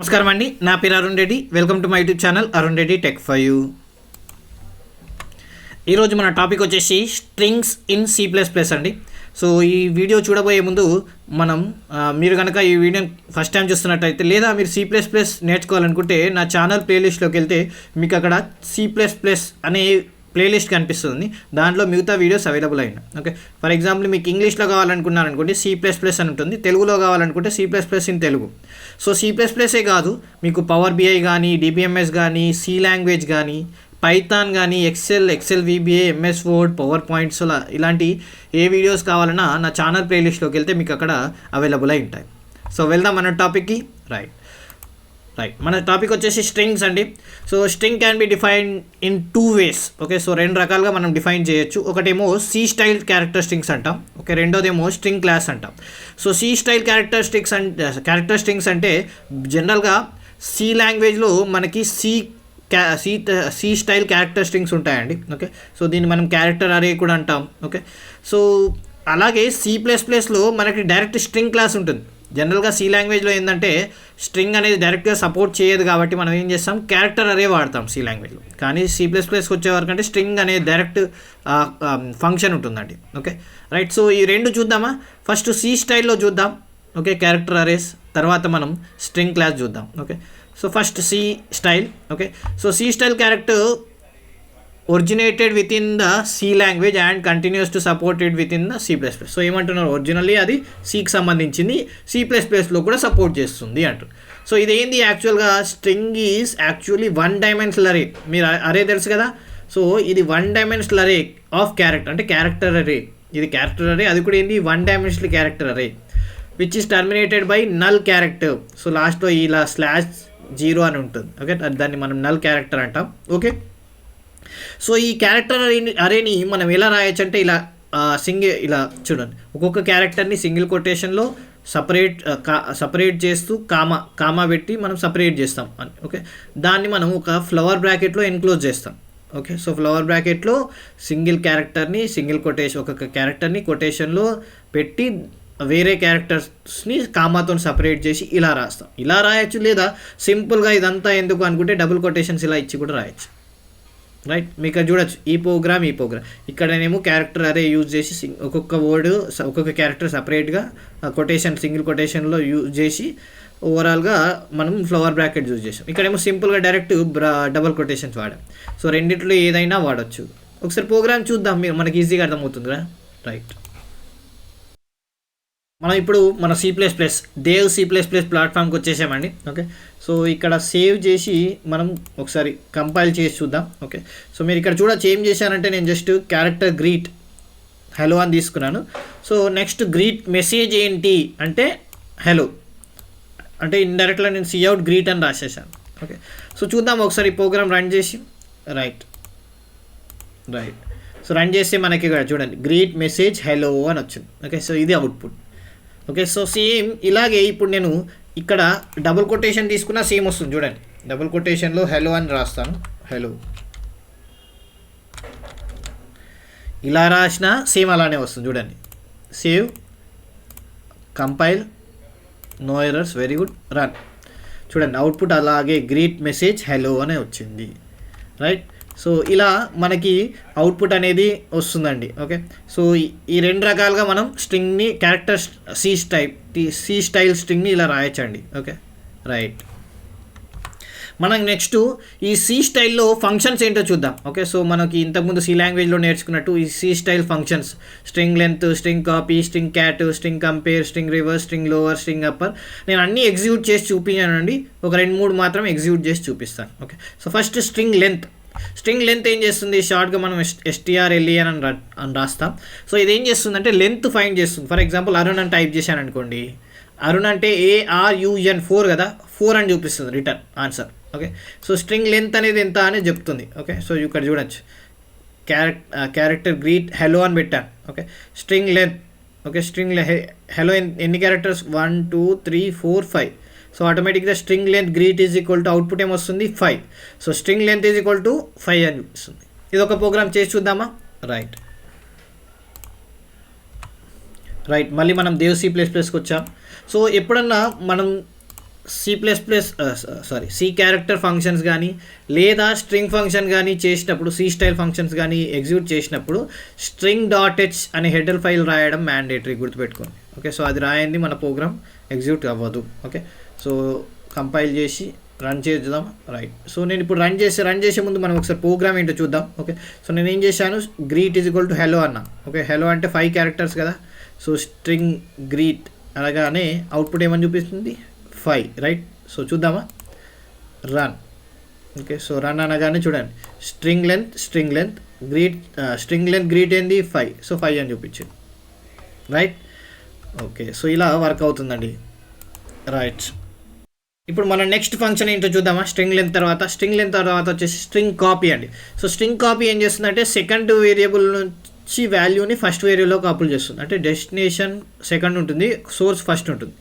నమస్కారం అండి. నా పేరు Arun Reddy. Welcome to my YouTube channel Arun Reddy tech five ఈరోజు మన టాపిక్ వచ్చేసి strings in C plus plus అండి. సో ఈ వీడియో చూడబోయే ముందు మనం మీరు కనుక ఈ వీడియో ఫస్ట్ టైం చూస్తున్నట్టయితే లేదా మీరు సి ప్లస్ ప్లస్ నేర్చుకోవాలనుకుంటే నా ఛానల్ ప్లేలిస్ట్లోకి వెళ్తే మీకు అక్కడ సి ప్లస్ ప్లస్ అనే ప్లేలిస్ట్ కనిపిస్తుంది. దాంట్లో మిగతా వీడియోస్ అవైలబుల్ అయిన. ఓకే ఫర్ ఎగ్జాంపుల్ మీకు ఇంగ్లీష్లో కావాలనుకున్నారనుకోండి సి ప్లస్ ప్లస్ అని ఉంటుంది. తెలుగులో కావాలనుకుంటే C plus plus in Telugu. So C plus ప్లసే కాదు మీకు పవర్ బిఐ కానీ డిబిఎంఎస్ కానీ సి లాంగ్వేజ్ కానీ పైథాన్ కానీ Excel Excel VBA MS Word PowerPoints అలా ఇలాంటి ఏ వీడియోస్ కావాలన్నా నా ఛానల్ ప్లేలిస్ట్లోకి వెళ్తే మీకు అక్కడ అవైలబుల్ అయి ఉంటాయి. సో వెళ్దాం మన టాపిక్కి రైట్ రైట్ మన టాపిక్ వచ్చేసి స్ట్రింగ్స్ అండి. So string can be define in two ways okay so రెండు రకాలుగా మనం డిఫైన్ చేయొచ్చు. ఒకటేమో సి స్టైల్ క్యారెక్టర్ స్ట్రింగ్స్ అంటాం. ఓకే రెండోదేమో స్ట్రింగ్ క్లాస్ అంటాం. So C style character strings అంటే క్యారెక్టర్ స్ట్రింగ్స్ అంటే జనరల్గా సి లాంగ్వేజ్లో మనకి సి క్యా C C style character strings ఉంటాయండి. ఓకే సో దీన్ని మనం క్యారెక్టర్ అరే కూడా అంటాం. ఓకే సో అలాగే సి ప్లస్ ప్లస్లో మనకి డైరెక్ట్ స్ట్రింగ్ క్లాస్ ఉంటుంది. జనరల్గా సి లాంగ్వేజ్లో ఏంటంటే స్ట్రింగ్ అనేది డైరెక్ట్గా సపోర్ట్ చేయదు కాబట్టి మనం ఏం చేస్తాం? క్యారెక్టర్ అరే వాడతాం సి లాంగ్వేజ్లో. కానీ సి ప్లస్ ప్లస్కి వచ్చేవరకు అంటే స్ట్రింగ్ అనేది డైరెక్ట్ ఫంక్షన్ ఉంటుందండి. ఓకే? రైట్ సో ఈ రెండు చూద్దామా? ఫస్ట్ సి స్టైల్లో చూద్దాం. ఓకే? Character arrays. తర్వాత మనం స్ట్రింగ్ క్లాస్ చూద్దాం. Okay? So first C style. Okay? So C style character originated within the C language and continues to supported within the C plus plus so ఏమంటున్నారు? Originally అది సికి సంబంధించింది. C plus ప్లస్లో కూడా support చేస్తుంది అంటారు so ఇదేంది యాక్చువల్గా string is actually one dimensional array మీరు అరే తెలుసు కదా? సో ఇది one dimensional array of character అంటే క్యారెక్టర్ అరే ఇది క్యారెక్టర్ అరే అది కూడా ఏంది? One dimensional character array which is terminated by null character so లాస్ట్లో ఇలా స్లాష్ జీరో అని ఉంటుంది. ఓకే దాన్ని మనం నల్ క్యారెక్టర్ అంటాం. ఓకే సో ఈ క్యారెక్టర్ అరేని అరేని మనం ఎలా రాయొచ్చు అంటే ఇలా సింగిల్ ఇలా చూడండి. ఒక్కొక్క క్యారెక్టర్ని సింగిల్ కొటేషన్లో సపరేట్ కా సపరేట్ చేస్తూ కామా కామా పెట్టి మనం సపరేట్ చేస్తాం. అని ఓకే? దాన్ని మనం ఒక ఫ్లవర్ బ్రాకెట్లో ఎన్క్లోజ్ చేస్తాం. ఓకే? సో ఫ్లవర్ బ్రాకెట్లో సింగిల్ క్యారెక్టర్ని సింగిల్ కొటేషన్ ఒక్కొక్క క్యారెక్టర్ని కొటేషన్లో పెట్టి వేరే క్యారెక్టర్స్ని కామాతో సపరేట్ చేసి ఇలా రాస్తాం. ఇలా రాయొచ్చు లేదా సింపుల్గా ఇదంతా ఎందుకు అనుకుంటే డబుల్ కొటేషన్స్ ఇలా ఇచ్చి కూడా రాయొచ్చు. రైట్ మీకు చూడొచ్చు. ఈ ప్రోగ్రామ్ ఈ ప్రోగ్రామ్ ఇక్కడనేమో క్యారెక్టర్ అరే యూజ్ చేసి ఒక్కొక్క వర్డ్ ఒక్కొక్క క్యారెక్టర్ సపరేట్గా కొటేషన్ సింగిల్ కొటేషన్లో యూజ్ చేసి ఓవరాల్గా మనం ఫ్లవర్ బ్రాకెట్ యూజ్ చేసాం. ఇక్కడేమో సింపుల్గా డైరెక్ట్ బ్రా డబల్ కొటేషన్స్ వాడాం. సో రెండిట్లో ఏదైనా వాడచ్చు. ఒకసారి ప్రోగ్రామ్ చూద్దాం. మీరు మనకి ఈజీగా అర్థమవుతుంది కదా రైట్ మనం ఇప్పుడు మన C plus plus dev C plus plus ప్లాట్ఫామ్కి వచ్చేసామండి ఓకే సో ఇక్కడ సేవ్ చేసి మనం ఒకసారి కంపైల్ చేసి చూద్దాం ఓకే సో మీరు ఇక్కడ చూడొచ్చు ఏం చేశానంటే నేను జస్ట్ క్యారెక్టర్ గ్రీట్ హలో అని తీసుకున్నాను. సో నెక్స్ట్ గ్రీట్ మెసేజ్ ఏంటి అంటే హలో అంటే ఇండైరెక్ట్గా నేను సి అవుట్ గ్రీట్ అని రాసేసాను ఓకే సో చూద్దాం ఒకసారి ప్రోగ్రామ్ రన్ చేసి రైట్ రైట్ సో రన్ చేస్తే మనకి ఇక్కడ చూడండి గ్రీట్ మెసేజ్ హలో అని వచ్చింది ఓకే సో ఇది అవుట్పుట్ ఓకే సో సేమ్ ఇలాగే ఇప్పుడు నేను ఇక్కడ డబుల్ కొటేషన్ తీసుకున్నా సేమ్ వస్తుంది చూడండి. డబుల్ కొటేషన్లో హలో అని రాస్తాను. హలో. ఇలా రాసిన సేమ్ అలానే వస్తుంది చూడండి. Save compile no errors very good run. చూడండి అవుట్పుట్ అలాగే గ్రీట్ మెసేజ్ హెలో అనే వచ్చింది. రైట్? సో ఇలా మనకి అవుట్పుట్ అనేది వస్తుందండి ఓకే సో ఈ- ఈ రెండు రకాలుగా మనం స్ట్రింగ్ని character C type C style స్ట్రింగ్ని ఇలా రాయొచ్చండి ఓకే రైట్ మనం నెక్స్ట్ ఈ సి స్టైల్లో ఫంక్షన్స్ ఏంటో చూద్దాం ఓకే సో మనకి ఇంతకుముందు సి లాంగ్వేజ్లో నేర్చుకున్నట్టు ఈ C style functions string length string copy string cat string compare string reverse string lower string upper నేను అన్నీ ఎగ్జిక్యూట్ చేసి చూపించానండి ఒక రెండు మూడు మాత్రం ఎగ్జిక్యూట్ చేసి చూపిస్తాను okay so first string length string length ఏం చేస్తుంది? షార్ట్గా మనం ఎస్టీఆర్ ఎల్ఈఎన్ అని రా- అని రాస్తాం. సో ఇది ఏం చేస్తుంది అంటే లెంత్ ఫైండ్ చేస్తుంది. ఫర్ ఎగ్జాంపుల్ అరుణ్ అని టైప్ చేశాను అనుకోండి. అరుణ్ అంటే ఏఆర్యుఎన్ ఫోర్ కదా? ఫోర్ అని చూపిస్తుంది return answer. Okay? So string length అనేది ఎంత అని చెప్తుంది. ఓకే? సో ఇక్కడ చూడొచ్చు. క్యారెక్ట్ క్యారెక్టర్ గ్రీట్ హెలో అని పెట్టాను. Okay? String length. Okay? String hello ఎన్ని characters? One two three four five. So ఆటోమేటిక్గా string length greet is equal to output ఏమొస్తుంది five so string length is equal to five అని చూపిస్తుంది ఇది ఒక programme చేసి చూద్దామా? రైట్ రైట్ మళ్ళీ మనం దేవ్ సి ప్లస్ ప్లస్కి వచ్చాం. సో ఎప్పుడన్నా మనం C plus plus sorry C character functions కానీ లేదా స్ట్రింగ్ ఫంక్షన్ కానీ చేసినప్పుడు సి స్టైల్ ఫంక్షన్స్ కానీ ఎగ్జిక్యూట్ చేసినప్పుడు స్ట్రింగ్ డాట్ హెచ్ అనే హెడర్ ఫైల్ రాయడం మ్యాండేటరీ గుర్తుపెట్టుకోండి. ఓకే సో అది రాయండి మన ప్రోగ్రామ్ ఎగ్జిక్యూట్ అవ్వదు. ఓకే సో కంపైల్ చేసి రన్ చేద్దాం రైట్ సో నేను ఇప్పుడు రన్ చేసి రన్ చేసే ముందు మనం ఒకసారి ప్రోగ్రామ్ ఏంటో చూద్దాం ఓకే. సో నేను ఏం చేశాను greet is equal to hello అన్న ఓకే. హెలో అంటే ఫైవ్ క్యారెక్టర్స్ కదా. సో స్ట్రింగ్ గ్రీట్ అనగానే అవుట్పుట్ ఏమని చూపిస్తుంది? ఫైవ్ రైట్ సో చూద్దామా? Run okay. సో రన్ అనగానే చూడండి string length string length greet string length greet ఏంది? ఫైవ్ సో ఫైవ్ అని చూపించింది రైట్ ఓకే. సో ఇలా వర్క్ అవుతుందండి రైట్ ఇప్పుడు మన నెక్స్ట్ ఫంక్షన్ ఏంటో చూద్దామా? స్ట్రింగ్ లెంత్ తర్వాత. స్ట్రింగ్ లెంత్ తర్వాత వచ్చేసి స్ట్రింగ్ కాపీ అండి. సో స్ట్రింగ్ కాపీ ఏం చేస్తుందంటే సెకండ్ వేరియబుల్ నుంచి వాల్యూని ఫస్ట్ వేరియబుల్లో కాపుల్ చేస్తుంది. అంటే డెస్టినేషన్ సెకండ్ ఉంటుంది సోర్స్ ఫస్ట్ ఉంటుంది.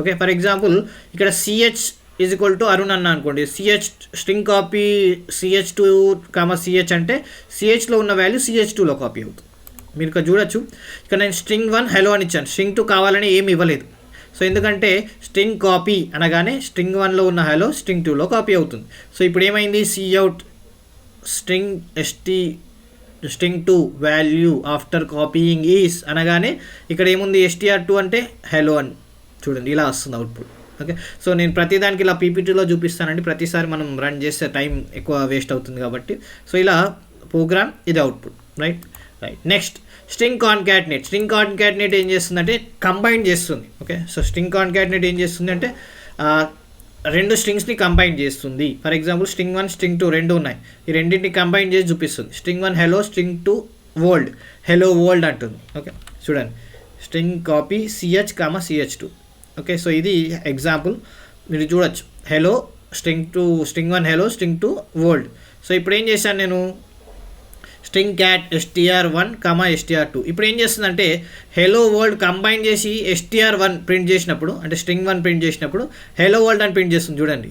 ఓకే ఫర్ ఎగ్జాంపుల్ ఇక్కడ CH is equal to Arun అన్న అనుకోండి. CH string copy CH two comma CH అంటే సిహెచ్లో ఉన్న వాల్యూ సిహెచ్ టూలో కాపీ అవుతుంది. మీరు ఇక్కడ చూడొచ్చు. ఇక్కడ నేను స్ట్రింగ్ వన్ హెలో అని ఇచ్చాను. స్ట్రింగ్ టూ కావాలని ఏమి ఇవ్వలేదు. సో ఎందుకంటే స్ట్రింగ్ కాపీ అనగానే స్ట్రింగ్ వన్లో ఉన్న హలో స్ట్రింగ్ టూలో కాపీ అవుతుంది. సో ఇప్పుడు ఏమైంది? Cout string ST string two value after copying is అనగానే ఇక్కడ ఏముంది? ఎస్టీఆర్ టూ అంటే హెలో అని. చూడండి ఇలా వస్తుంది అవుట్పుట్ ఓకే సో నేను ప్రతిదానికి ఇలా పీపీటీలో చూపిస్తానండి. ప్రతిసారి మనం రన్ చేస్తే టైం ఎక్కువ వేస్ట్ అవుతుంది కాబట్టి. సో ఇలా ప్రోగ్రామ్ ఇది output right right next string concatenate string concatenate ఏం చేస్తుందంటే కంబైన్ చేస్తుంది. ఓకే సో స్ట్రింగ్ కాన్కాటినేట్ ఏం చేస్తుంది అంటే రెండు స్ట్రింగ్స్ని కంబైన్ చేస్తుంది. For example string one string two రెండు ఉన్నాయి. ఈ రెండింటిని కంబైన్ చేసి చూపిస్తుంది. String one hello string two world hello world అంటుంది. ఓకే చూడండి. String copy CH comma CH two okay so ఇది ఎగ్జాంపుల్ మీరు చూడొచ్చు. Hello string two string one hello string two world so ఇప్పుడు ఏం చేశాను నేను? String cat STR one comma STR two ఇప్పుడు ఏం చేస్తుందంటే హెలో వరల్డ్ కంబైన్ చేసి ఎస్టీఆర్ వన్ ప్రింట్ చేసినప్పుడు అంటే స్ట్రింగ్ వన్ ప్రింట్ చేసినప్పుడు హెలో వరల్డ్ అని ప్రింట్ చేస్తుంది చూడండి.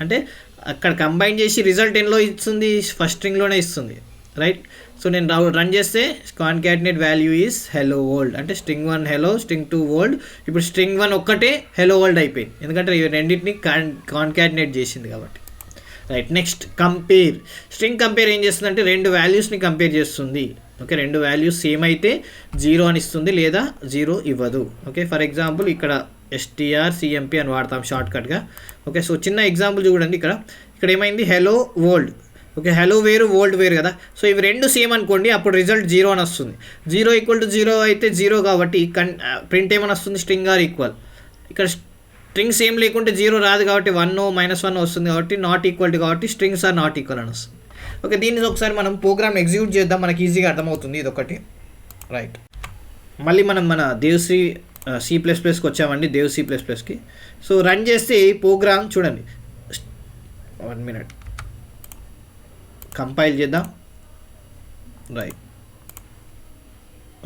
అంటే అక్కడ కంబైన్ చేసి రిజల్ట్ ఎన్లో ఇస్తుంది? ఫస్ట్ స్ట్రింగ్లోనే ఇస్తుంది. రైట్ సో నేను రౌ- రన్ చేస్తే concatenate value is hello world అంటే string one hello string two world ఇప్పుడు స్ట్రింగ్ వన్ ఒక్కటే హెలో వరల్డ్ అయిపోయింది. ఎందుకంటే రెండింటిని కాన్ కాన్కాటినేట్ చేసింది కాబట్టి. Right next compare string compare ఏం చేస్తుందంటే రెండు వాల్యూస్ని కంపేర్ చేస్తుంది. ఓకే రెండు వాల్యూస్ సేమ్ అయితే జీరో అని ఇస్తుంది లేదా జీరో ఇవ్వదు. ఓకే ఫర్ ఎగ్జాంపుల్ ఇక్కడ ఎస్టీఆర్ సిఎంపి అని వాడతాం షార్ట్కట్గా ఓకే సో చిన్న ఎగ్జాంపుల్ చూడండి ఇక్కడ. ఇక్కడ ఏమైంది? హెలో వరల్డ్ ఓకే హెలో వేరు వరల్డ్ వేరు కదా. సో ఇవి రెండు సేమ్ అనుకోండి అప్పుడు రిజల్ట్ జీరో అని వస్తుంది. జీరో ఈక్వల్ టు జీరో అయితే జీరో కాబట్టి కన్ ప్రింట్ ఏమని వస్తుంది? స్ట్రింగ్ ఆర్ ఈక్వల్ ఇక్కడ స్ట్రింగ్స్ ఏం లేకుంటే జీరో రాదు కాబట్టి వన్ మైనస్ వన్ వస్తుంది కాబట్టి నాట్ ఈక్వల్ కాబట్టి స్ట్రింగ్స్ ఆర్ నాట్ ఈక్వల్ అని వస్తుంది. ఓకే దీన్ని ఒకసారి మనం ప్రోగ్రామ్ ఎగ్జిక్యూట్ చేద్దాం మనకి ఈజీగా అర్థమవుతుంది ఇది ఒకటి రైట్ మళ్ళీ మనం మన దేవ్శ్రీ సి ప్లస్ ప్లస్కి వచ్చామండి దేవ్ సి ప్లస్ ప్లస్కి సో రన్ చేస్తే ఈ ప్రోగ్రామ్ చూడండి. వన్ మినిట్ కంపైల్ చేద్దాం. Right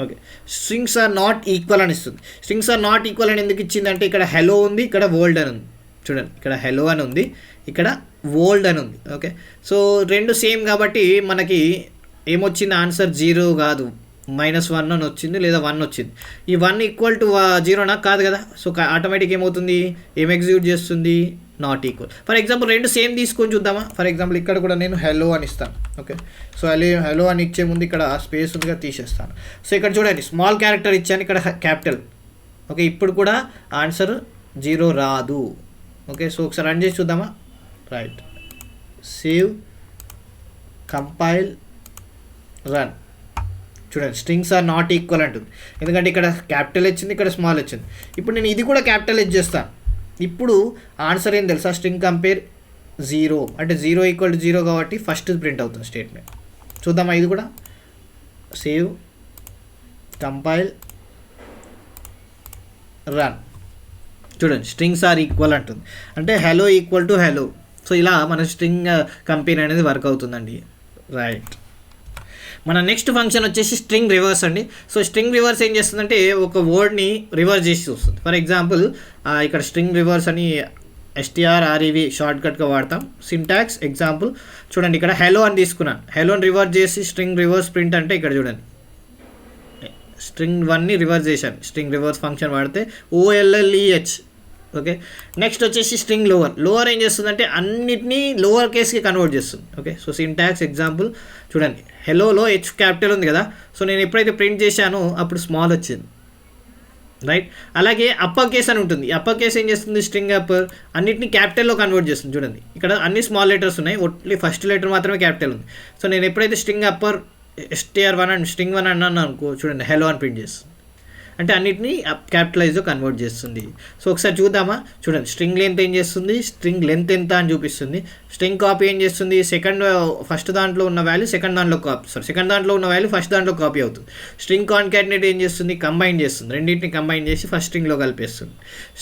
okay. Strings are not equal అని ఇస్తుంది. స్ట్రింగ్స్ ఆర్ నాట్ ఈక్వల్ అని ఎందుకు ఇచ్చిందంటే ఇక్కడ హెలో ఉంది ఇక్కడ వరల్డ్ అని ఉంది. చూడండి ఇక్కడ హెలో అని ఉంది ఇక్కడ వరల్డ్ అని ఉంది. ఓకే. సో రెండు సేమ్ కాబట్టి మనకి ఏమొచ్చింది? ఆన్సర్ జీరో కాదు. మైనస్ వన్ అని వచ్చింది లేదా వన్ వచ్చింది. ఈ వన్ ఈక్వల్ టు జీరోనా? కాదు కదా. సో ఆటోమేటిక్ ఏమవుతుంది? ఏం ఎగ్జిక్యూట్ చేస్తుంది? నాట్ ఈక్వల్ ఫర్ ఎగ్జాంపుల్ రెండు సేమ్ తీసుకొని చూద్దామా? ఫర్ ఎగ్జాంపుల్ ఇక్కడ కూడా నేను హెలో అని ఇస్తాను. ఓకే సో అలా హెలో అని ఇచ్చే ముందు ఇక్కడ స్పేస్ ఉందిగా తీసేస్తాను. సో ఇక్కడ చూడండి స్మాల్ క్యారెక్టర్ ఇచ్చాను ఇక్కడ క్యాపిటల్ ఓకే ఇప్పుడు కూడా ఆన్సర్ జీరో రాదు. ఓకే సో ఒకసారి రన్ చేసి చూద్దామా? రైట్ సేవ్ కంపైల్ రన్ చూడండి స్ట్రింగ్స్ ఆర్ నాట్ ఈక్వల్ అంటుంది. ఎందుకంటే ఇక్కడ క్యాపిటల్ వచ్చింది ఇక్కడ స్మాల్ వచ్చింది ఇప్పుడు నేను ఇది కూడా క్యాపిటల్ ఇచ్చేస్తాను ఇప్పుడు ఆన్సర్ ఏం తెలుసా? String compare zero. అంటే జీరో ఈక్వల్ టు జీరో కాబట్టి ఫస్ట్ ప్రింట్ అవుతుంది స్టేట్మెంట్. చూద్దామా ఇది కూడా? Save compile run. చూడండి స్ట్రింగ్స్ ఆర్ ఈక్వల్ అంటుంది. అంటే hello equal to hello. So ఇలా మన స్ట్రింగ్ కంపెనీ అనేది వర్క్ అవుతుందండి. రైట్. మన నెక్స్ట్ ఫంక్షన్ వచ్చేసి స్ట్రింగ్ రివర్స్ అండి. సో స్ట్రింగ్ రివర్స్ ఏం చేస్తుందంటే ఒక వర్డ్ని రివర్స్ చేసి చూస్తుంది. ఫర్ ఎగ్జాంపుల్ ఇక్కడ స్ట్రింగ్ రివర్స్ అని ఎస్టీఆర్ ఆర్ఈవి షార్ట్కట్గా వాడతాం. సింటాక్స్ ఎగ్జాంపుల్ చూడండి ఇక్కడ హెలో అని తీసుకున్నాను. హెలోని రివర్స్ చేసి స్ట్రింగ్ రివర్స్ ప్రింట్ అంటే ఇక్కడ చూడండి. స్ట్రింగ్ వన్ని రివర్స్ చేశాను. స్ట్రింగ్ రివర్స్ ఫంక్షన్ వాడితే O L L E H okay? Next వచ్చేసి స్ట్రింగ్ లోవర్ లోవర్ ఏం చేస్తుందంటే అన్నిటినీ లోవర్ కేస్కి కన్వర్ట్ చేస్తుంది. ఓకే? సో సింటాక్స్ ఎగ్జాంపుల్ చూడండి. హెలోలో హెచ్ క్యాపిటల్ ఉంది కదా? సో నేను ఎప్పుడైతే ప్రింట్ చేశానో అప్పుడు స్మాల్ వచ్చింది. రైట్ అలాగే అప్పర్ కేస్ అని ఉంటుంది. అప్పర్ కేస్ ఏం చేస్తుంది? స్ట్రింగ్ అప్పర్ అన్నిటిని క్యాపిటల్లో కన్వర్ట్ చేస్తుంది. చూడండి. ఇక్కడ అన్ని స్మాల్ లెటర్స్ ఉన్నాయి. ఓన్లీ ఫస్ట్ లెటర్ మాత్రమే క్యాపిటల్ ఉంది. సో నేను ఎప్పుడైతే string upper STR one and string one అన్నాను అనుకో చూడండి హెలో అని ప్రింట్ చేస్తుంది. అంటే అన్నిటిని క్యాపిటలైజ్ కన్వర్ట్ చేస్తుంది. సో ఒకసారి చూద్దామా? చూడండి స్ట్రింగ్ లెంత్ ఏం చేస్తుంది? స్ట్రింగ్ లెంత్ ఎంత అని చూపిస్తుంది. స్ట్రింగ్ కాపీ ఏం చేస్తుంది? సెకండ్ ఫస్ట్ దాంట్లో ఉన్న వాల్యూ సెకండ్ దాంట్లో కాపీ సారీ సెకండ్ దాంట్లో ఉన్న వాల్యూ ఫస్ట్ దాంట్లో కాపీ అవుతుంది. స్ట్రింగ్ కాన్కాటినేట్ ఏం చేస్తుంది? కంబైన్ చేస్తుంది. రెండింటిని కంబైన్ చేసి ఫస్ట్ స్ట్రింగ్లో కలిపేస్తుంది.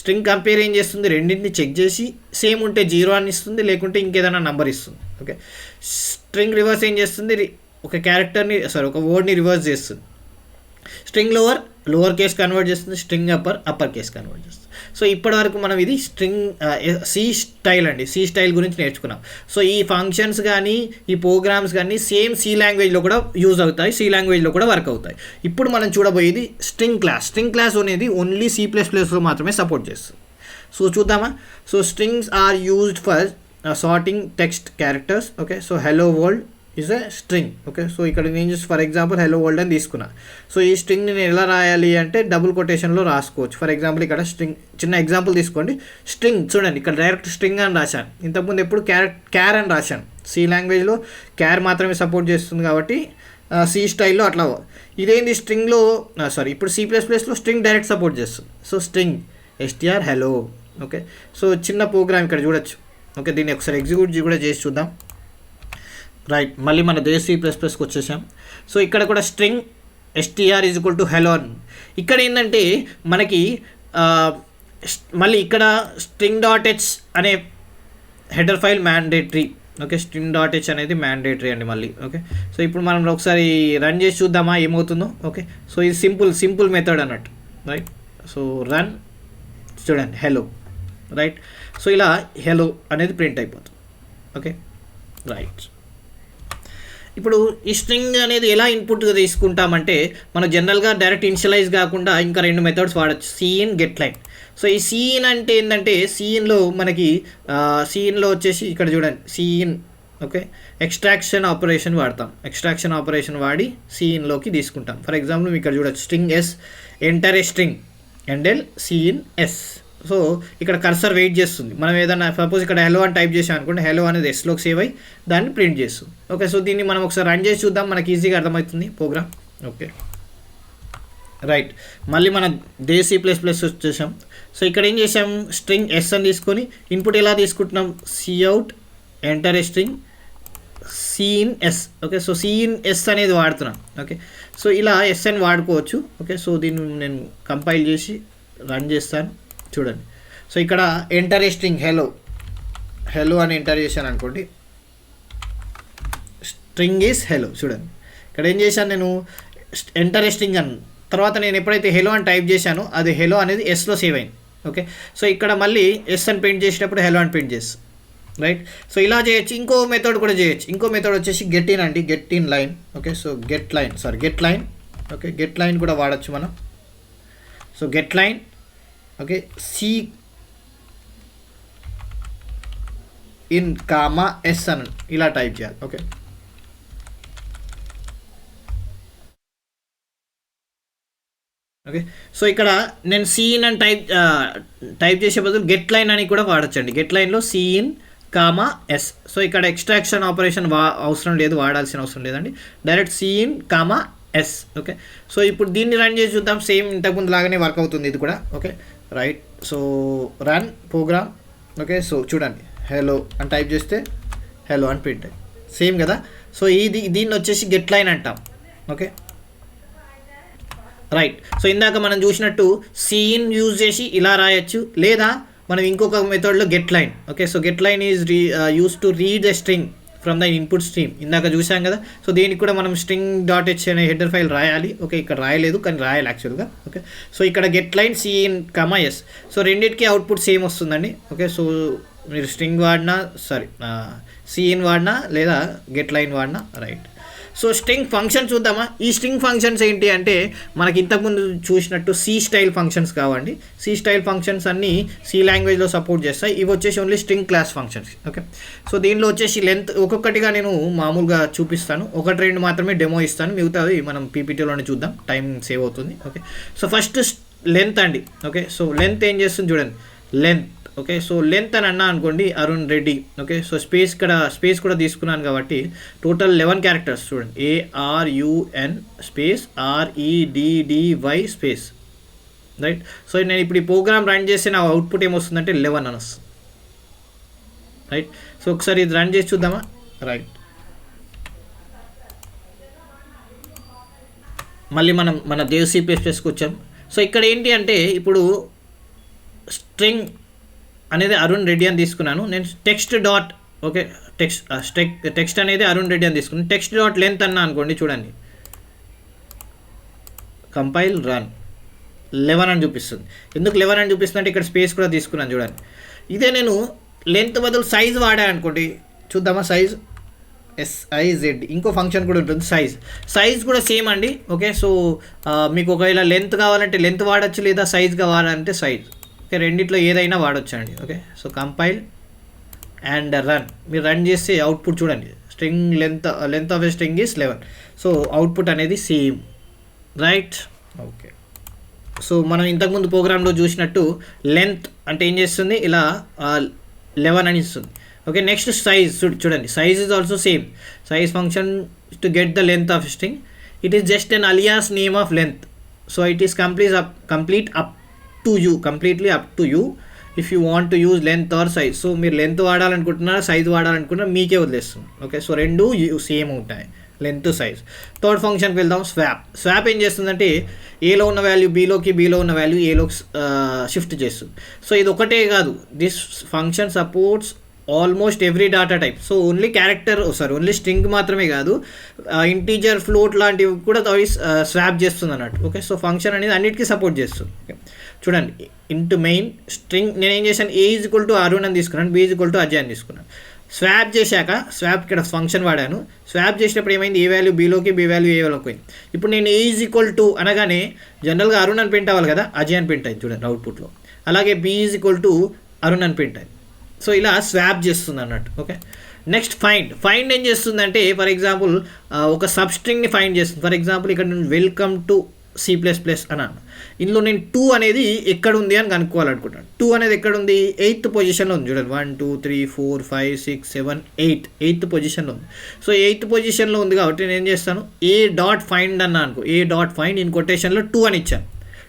స్ట్రింగ్ కంపేర్ ఏం చేస్తుంది? రెండింటిని చెక్ చేసి సేమ్ ఉంటే జీరో అని ఇస్తుంది లేకుంటే ఇంకేదైనా నంబర్ ఇస్తుంది. ఓకే స్ట్రింగ్ రివర్స్ ఏం చేస్తుంది? ఒక క్యారెక్టర్ని సారీ ఒక వర్డ్ని రివర్స్ చేస్తుంది. String lower lower case convert చేస్తుంది string upper upper case convert చేస్తుంది. సో ఇప్పటి వరకు మనం ఇది స్ట్రింగ్ సి స్టైల్ అండి. సి స్టైల్ గురించి నేర్చుకున్నాం. సో ఈ ఫంక్షన్స్ కానీ ఈ ప్రోగ్రామ్స్ కానీ సేమ్ సి లాంగ్వేజ్లో కూడా యూజ్ అవుతాయి సి లాంగ్వేజ్లో కూడా వర్క్ అవుతాయి. ఇప్పుడు మనం చూడబోయేది స్ట్రింగ్ క్లాస్. స్ట్రింగ్ క్లాస్ అనేది ఓన్లీ సి ప్లస్ ప్లస్లో మాత్రమే సపోర్ట్ చేస్తుంది. సో చూద్దామా? So strings are used for sorting text characters okay so hello world is a string okay so ఇక్కడ నేను just for example hello world అని తీసుకున్నా. So ఈ స్ట్రింగ్ని నేను ఎలా రాయాలి అంటే డబుల్ కొటేషన్లో రాసుకోవచ్చు. ఫర్ ఎగ్జాంపుల్ ఇక్కడ స్ట్రింగ్ చిన్న ఎగ్జాంపుల్ తీసుకోండి. స్ట్రింగ్ చూడండి ఇక్కడ డైరెక్ట్ స్ట్రింగ్ అని రాశాను. ఇంతకుముందు ఎప్పుడు క్యార్ క్యార్ అని రాశాను. సి లాంగ్వేజ్లో క్యార్ మాత్రమే సపోర్ట్ చేస్తుంది కాబట్టి సి స్టైల్లో అట్లా ఇదేంటి స్ట్రింగ్లో సారీ ఇప్పుడు సి ప్లస్ ప్లస్లో స్ట్రింగ్ డైరెక్ట్ సపోర్ట్ చేస్తుంది. So string STR hello okay so చిన్న ప్రోగ్రామ్ ఇక్కడ చూడొచ్చు. ఓకే దీన్ని ఒకసారి ఎగ్జిక్యూట్ కూడా చేసి చూద్దాం. రైట్ మళ్ళీ మన దేశీ ప్లస్ ప్లస్కి వచ్చేసాం. సో ఇక్కడ కూడా string STR is equal to హెలోన్ ఇక్కడ ఏంటంటే మనకి మళ్ళీ ఇక్కడ స్ట్రింగ్ డాట్ హెచ్ అనే header file mandatory okay string dot H అనేది మ్యాండేటరీ అండి మళ్ళీ. ఓకే సో ఇప్పుడు మనం ఒకసారి రన్ చేసి చూద్దామా ఏమవుతుందో. ఓకే సో ఇది సింపుల్ సింపుల్ మెథడ్ అన్నట్టు. రైట్ సో రన్ చూడండి హెలో రైట్ సో ఇలా హెలో అనేది ప్రింట్ అయిపోతుంది. ఓకే రైట్ ఇప్పుడు ఈ స్ట్రింగ్ అనేది ఎలా ఇన్పుట్గా తీసుకుంటామంటే మనం జనరల్గా డైరెక్ట్ ఇన్షియలైజ్ కాకుండా ఇంకా రెండు మెథడ్స్ వాడచ్చు. సీఇన్ గెట్ లైన్. సో ఈ సీఇన్ అంటే ఏంటంటే సీఇన్లో మనకి సీఇన్లో వచ్చేసి ఇక్కడ చూడండి. Cin okay. ఎక్స్ట్రాక్షన్ ఆపరేషన్ వాడతాం. ఎక్స్ట్రాక్షన్ ఆపరేషన్ వాడి సీఇన్లోకి తీసుకుంటాం. ఫర్ ఎగ్జాంపుల్ ఇక్కడ చూడొచ్చు. String S enter a string. Endl cin S so ఇక్కడ కర్సర్ వెయిట్ చేస్తుంది. మనం ఏదైనా సపోజ్ ఇక్కడ హెలో అని టైప్ చేసాం అనుకోండి హెలో అనేది ఎస్లోకి సేవ్ అయ్యి దాన్ని ప్రింట్ చేస్తుంది. ఓకే సో దీన్ని మనం ఒకసారి రన్ చేసి చూద్దాం మనకి ఈజీగా అర్థమవుతుంది ప్రోగ్రామ్ ఓకే రైట్ మళ్ళీ మన దేశీ ప్లస్ ప్లస్ వచ్చేసాం. సో ఇక్కడ ఏం చేసాం స్ట్రింగ్ ఎస్ అని తీసుకొని ఇన్పుట్ ఎలా తీసుకుంటున్నాం? Cout enter a string cin S okay so cin S అనేది వాడుతున్నాం. ఓకే సో ఇలా ఎస్ అని వాడుకోవచ్చు. ఓకే సో దీన్ని నేను కంపైల్ చేసి రన్ చేస్తాను. చూడండి. సో ఇక్కడ ఇంటరెస్టింగ్ హెలో హెలో అని ఎంటర్ చేశాను అనుకోండి. స్ట్రింగ్ ఈస్ హెలో చూడండి. ఇక్కడ ఏం చేశాను నేను? ఇంటరెస్టింగ్ అని. తర్వాత నేను ఎప్పుడైతే హెలో అని టైప్ చేశానో అది హెలో అనేది ఎస్లో సేవ్ అయింది. ఓకే సో ఇక్కడ మళ్ళీ ఎస్ అని ప్రింట్ చేసేటప్పుడు హెలో అని ప్రింట్ చేస్తాను రైట్ సో ఇలా చేయొచ్చు. ఇంకో మెథడ్ కూడా చేయొచ్చు. ఇంకో మెథడ్ వచ్చేసి గెట్ ఇన్ అండి. Get in line okay so get line sorry get line okay get line కూడా వాడచ్చు మనం. So get line okay. Cin comma S అని ఇలా టైప్ చేయాలి. ఓకే. ఓకే. సో ఇక్కడ నేను సీఇన్ అని టైప్ టైప్ చేసే బదులు గెట్ లైన్ అని కూడా వాడచ్చండి. గెట్ లైన్లో సీఇన్ కామా ఎస్. సో ఇక్కడ ఎక్స్ట్రాక్షన్ ఆపరేషన్ వా అవసరం లేదు వాడాల్సిన అవసరం లేదండి. Direct cin comma S. Okay. So ఇప్పుడు దీన్ని రన్ చేసి చూద్దాం. సేమ్ ఇంతకుముందు లాగానే వర్క్ అవుతుంది ఇది కూడా. Okay. Right so run program okay so చూడండి. హలో అని టైప్ చేస్తే హలో అని ప్రింట్ సేమ్ కదా? సో ఇది దీన్ని వచ్చేసి గెట్ లైన్ అంటాం ఓకే రైట్ సో ఇందాక మనం చూసినట్టు సీన్ యూజ్ చేసి ఇలా రాయొచ్చు. లేదా మనం ఇంకొక మెథడ్లో get line okay so get line is reuse to read the string from the input stream ఇందాక చూసాం కదా? సో దీనికి కూడా మనం స్ట్రింగ్ డాట్ హెచ్ అనే హెడర్ ఫైల్ రాయాలి. ఓకే ఇక్కడ రాయలేదు కానీ రాయాలి యాక్చువల్గా ఓకే సో ఇక్కడ get line cin comma s so రెండింటికి అవుట్పుట్ సేమ్ వస్తుందండి. ఓకే సో మీరు స్ట్రింగ్ వాడినా సారీ సిఇన్ వాడినా లేదా గెట్ లైన్ వాడినా రైట్ సో స్ట్రింగ్ ఫంక్షన్ చూద్దామా? ఈ స్ట్రింగ్ ఫంక్షన్స్ ఏంటి అంటే మనకి ఇంతకుముందు చూసినట్టు సి స్టైల్ ఫంక్షన్స్ కావండి. సి స్టైల్ ఫంక్షన్స్ అన్నీ సి లాంగ్వేజ్లో సపోర్ట్ చేస్తాయి. ఇవి వచ్చేసి only string class functions okay so దీనిలో వచ్చేసి లెంత్ ఒక్కొక్కటిగా నేను మామూలుగా చూపిస్తాను. ఒకటి రెండు మాత్రమే డెమో ఇస్తాను. మిగతాది మనం పీపీటీలోనే చూద్దాం. టైం సేవ్ అవుతుంది. ఓకే సో ఫస్ట్ లెంత్ అండి. ఓకే సో లెంత్ ఏం చేస్తుంది చూడండి. లెంత్ ఓకే సో లెంత్ అని అన్నా అనుకోండి Arun Reddy okay so space ఇక్కడ స్పేస్ కూడా తీసుకున్నాను కాబట్టి టోటల్ లెవెన్ క్యారెక్టర్స్ చూడండి. A R U N space R E D D Y space right so నేను ఇప్పుడు ఈ ప్రోగ్రామ్ రన్ చేస్తే నా అవుట్పుట్ ఏమొస్తుందంటే లెవెన్ అని వస్తుంది రైట్ సో ఒకసారి ఇది రన్ చేసి చూద్దామా? రైట్ మళ్ళీ మనం మన దేవ్ సిపిఎస్ఎస్కి వచ్చాం సో ఇక్కడ ఏంటి అంటే ఇప్పుడు స్ట్రింగ్ అనేది అరుణ్ రెడ్డి అని తీసుకున్నాను. నేను text dot okay text text అనేది అరుణ్ రెడ్డి అని తీసుకున్నాను. టెక్స్ట్ డాట్ లెంత్ అన్నా అనుకోండి చూడండి. కంపైల్ రన్ లెవెన్ అని చూపిస్తుంది. ఎందుకు లెవెన్ అని చూపిస్తుంది అంటే ఇక్కడ స్పేస్ కూడా తీసుకున్నాను చూడండి. ఇదే నేను లెంత్ బదులు సైజ్ వాడాను అనుకోండి. చూద్దామా సైజ్ ఎస్ఐజెడ్ ఇంకో ఫంక్షన్ కూడా ఉంటుంది సైజ్ సైజ్ కూడా సేమ్ అండి ఓకే సో మీకు ఒకవేళ లెంత్ కావాలంటే లెంత్ వాడచ్చు లేదా సైజ్ కావాలంటే సైజ్ ఓకే రెండిట్లో ఏదైనా వాడచ్చు అండి okay? So compile and run మీరు రన్ చేస్తే అవుట్పుట్ చూడండి. String length length of a string is eleven so output అనేది సేమ్ రైట్ ఓకే. సో మనం ఇంతకుముందు ప్రోగ్రాంలో చూసినట్టు లెంత్ అంటే ఏం చేస్తుంది? ఇలా లెవెన్ అని ఇస్తుంది. ఓకే నెక్స్ట్ సైజ్ చూడండి. Size is also same size function to get the length of string it is just an alias name of length so it is complete up complete up to you completely up to you if you want to use length or size so మీరు length వాడాలనుకుంటున్నారా size వాడాలనుకుంటున్నారా మీకే వదిలేస్తుంది. Okay so రెండు same ఉంటాయి. Length size third ఫంక్షన్కి వెళ్దాం swap swap ఏం చేస్తుందంటే ఏలో ఉన్న వాల్యూ బీలోకి బీలో ఉన్న వాల్యూ ఏలోకి షిఫ్ట్ చేస్తుంది. సో ఇది ఒకటే కాదు. This function supports almost every data type so only character sorry only string మాత్రమే కాదు. ఇంటీజర్ ఫ్లోట్ లాంటివి కూడా స్వాప్ చేస్తుంది అన్నట్టు. ఓకే సో ఫంక్షన్ అనేది అన్నిటికీ సపోర్ట్ చేస్తుంది. ఓకే చూడండి ఇంటూ మెయిన్ స్ట్రింగ్ నేను ఏం చేశాను a is equal to Arun అని తీసుకున్నాను b is equal to Ajay అని తీసుకున్నాను. స్వాప్ చేశాక స్వాప్ ఇక్కడ ఫంక్షన్ వాడాను. స్వాప్ చేసినప్పుడు ఏమైంది? ఏ వాల్యూ బీలోకి బీ వాల్యూ ఏ వాల్యూకి పోయింది. ఇప్పుడు నేను ఏ ఈజ్ ఈక్వల్ టు అనగానే జనరల్గా అరుణ్ అని ప్రింట్ అవ్వాలి కదా అజయ్ అని ప్రింట్ అయింది చూడండి అవుట్పుట్లో అలాగే b is equal to Arun అని ప్రింట్ అయింది. సో ఇలా స్వాప్ చేస్తుంది అన్నట్టు ఓకే నెక్స్ట్ ఫైండ్ ఫైండ్ ఏం చేస్తుందంటే ఫర్ ఎగ్జాంపుల్ ఒక సబ్స్ట్రింగ్ని ఫైండ్ చేస్తుంది. ఫర్ ఎగ్జాంపుల్ ఇక్కడ నేను welcome to C plus plus అన్నాను ఇందులో నేను టూ అనేది ఎక్కడ ఉంది అని కనుక్కోవాలనుకుంటాను టూ అనేది ఎక్కడ ఉంది ఎయిత్ పొజిషన్లో ఉంది. చూడండి one two three four five six seven eighth eighth పొజిషన్లో ఉంది. సో ఎయిత్ పొజిషన్లో ఉంది కాబట్టి నేను ఏం చేస్తాను? ఏ డాట్ ఫైండ్ అన్నా అనుకో. ఏ డాట్ ఫైండ్ ఇన్ కొటేషన్లో టూ అని ఇచ్చాను.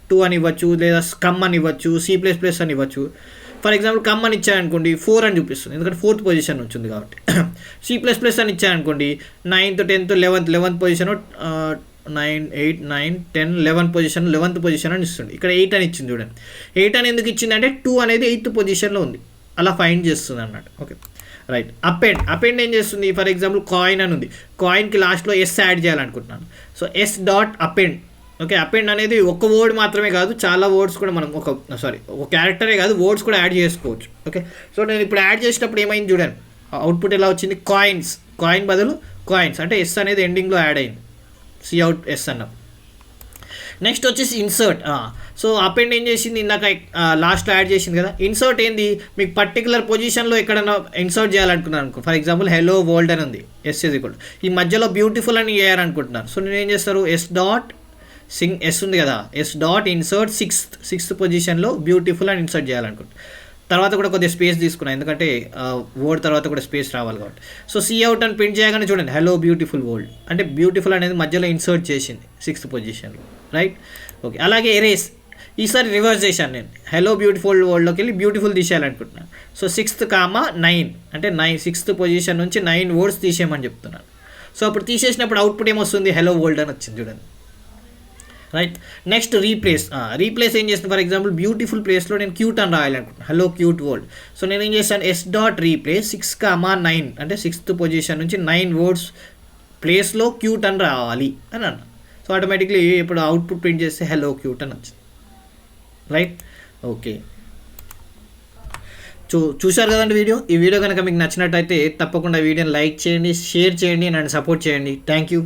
టూ అని ఇవ్వచ్చు లేదా కమ్ అని ఇవ్వచ్చు సి ప్లస్ ప్లస్ అని ఇవ్వచ్చు. ఫర్ ఎగ్జాంపుల్ కమ్ అని ఇచ్చాయనుకోండి ఫోర్ అని చూపిస్తుంది. ఎందుకంటే ఫోర్త్ పొజిషన్ వచ్చింది కాబట్టి. సి ప్లస్ ప్లస్ అని ఇచ్చాయనుకోండి ninth tenth eleventh eleventh position nine eight nine ten eleven position eleventh position అని ఇస్తుంది ఇక్కడ ఎయిట్ అని ఇచ్చింది చూడండి. ఎయిట్ అని ఎందుకు ఇచ్చింది అంటే టూ అనేది ఎయిత్ పొజిషన్లో ఉంది. అలా ఫైండ్ చేస్తుంది అన్నట్టు. ఓకే. రైట్. అపెండ్. అపెండ్ ఏం చేస్తుంది? ఫర్ ఎగ్జాంపుల్ కాయిన్ అని ఉంది. కాయిన్కి లాస్ట్లో ఎస్ యాడ్ చేయాలనుకుంటున్నాను. So s dot append. Okay. Append అనేది ఒక వర్డ్ మాత్రమే కాదు చాలా వర్డ్స్ కూడా మనం ఒక సారీ ఒక క్యారెక్టరే కాదు వర్డ్స్ కూడా యాడ్ చేసుకోవచ్చు. ఓకే. సో నేను ఇప్పుడు యాడ్ చేసినప్పుడు ఏమైంది చూడండి. అవుట్పుట్ ఎలా వచ్చింది? కాయిన్స్. కాయిన్ బదులు కాయిన్స్. అంటే ఎస్ అనేది ఎండింగ్లో యాడ్ అయింది. సి అవుట్ ఎస్ అన్నాం. నెక్స్ట్ వచ్చేసి ఇన్సర్ట్ సో అపెండ్ ఏం చేసింది? ఇందాక లాస్ట్లో యాడ్ చేసింది కదా. ఇన్సర్ట్ ఏంది? మీకు పర్టికులర్ పొజిషన్లో ఎక్కడైనా ఇన్సర్ట్ చేయాలనుకున్నాను అనుకో. ఫర్ ఎగ్జాంపుల్ హెలో వరల్డ్ అని ఉంది. ఎస్ ఇస్ ఈక్వల్ ఈ మధ్యలో బ్యూటిఫుల్ అని చేయాలనుకుంటున్నాను సో నేను ఏం చేస్తారు? ఎస్ డాట్ సింగ్ ఎస్ ఉంది కదా. S dot insert sixth sixth పొజిషన్లో బ్యూటిఫుల్ అని ఇన్సర్ట్ చేయాలనుకుంటున్నాను తర్వాత కూడా కొద్దిగా స్పేస్ తీసుకున్నాను ఎందుకంటే వర్డ్ తర్వాత కూడా స్పేస్ రావాలి కాబట్టి. సో సి అవుట్ అని ప్రింట్ చేయగానే చూడండి హలో బ్యూటిఫుల్ వరల్డ్ అంటే బ్యూటిఫుల్ అనేది మధ్యలో ఇన్సర్ట్ చేసింది సిక్స్త్ పొజిషన్లో రైట్ ఓకే అలాగే ఎరేస్ ఈసారి రివర్స్ చేశాను నేను. హలో బ్యూటిఫుల్ వరల్డ్లోకి వెళ్ళి బ్యూటిఫుల్ తీసేయాలనుకుంటున్నాను. సో సిక్స్త్ కామా నైన్ అంటే నైన్ సిక్స్త్ పొజిషన్ నుంచి నైన్ వర్డ్స్ తీసేయమని చెప్తున్నాను. సో అప్పుడు తీసేసినప్పుడు అవుట్పుట్ ఏమొస్తుంది? హలో వరల్డ్ అని వచ్చింది చూడండి. రైట్ నెక్స్ట్ రీప్లేస్ రీప్లేస్ ఏం చేస్తాను ఫర్ ఎగ్జాంపుల్ బ్యూటిఫుల్ ప్లేస్లో నేను క్యూట్ అని రాయాలనుకుంటున్నాను హలో క్యూట్ వర్డ్ సో నేను ఏం చేస్తాను? S dot replace six comma nine అంటే సిక్స్త్ పొజిషన్ నుంచి నైన్ వర్డ్స్ ప్లేస్లో క్యూట్ అని రావాలి అని అన్న. సో ఆటోమేటిక్లీ ఇప్పుడు అవుట్పుట్ ప్రింట్ చేస్తే హలో క్యూట్ అని వచ్చింది. రైట్ ఓకే చూ చూశారు కదండి వీడియో? ఈ వీడియో కనుక మీకు నచ్చినట్టయితే తప్పకుండా వీడియోని లైక్ చేయండి షేర్ చేయండి నన్ను సపోర్ట్ చేయండి. Thank you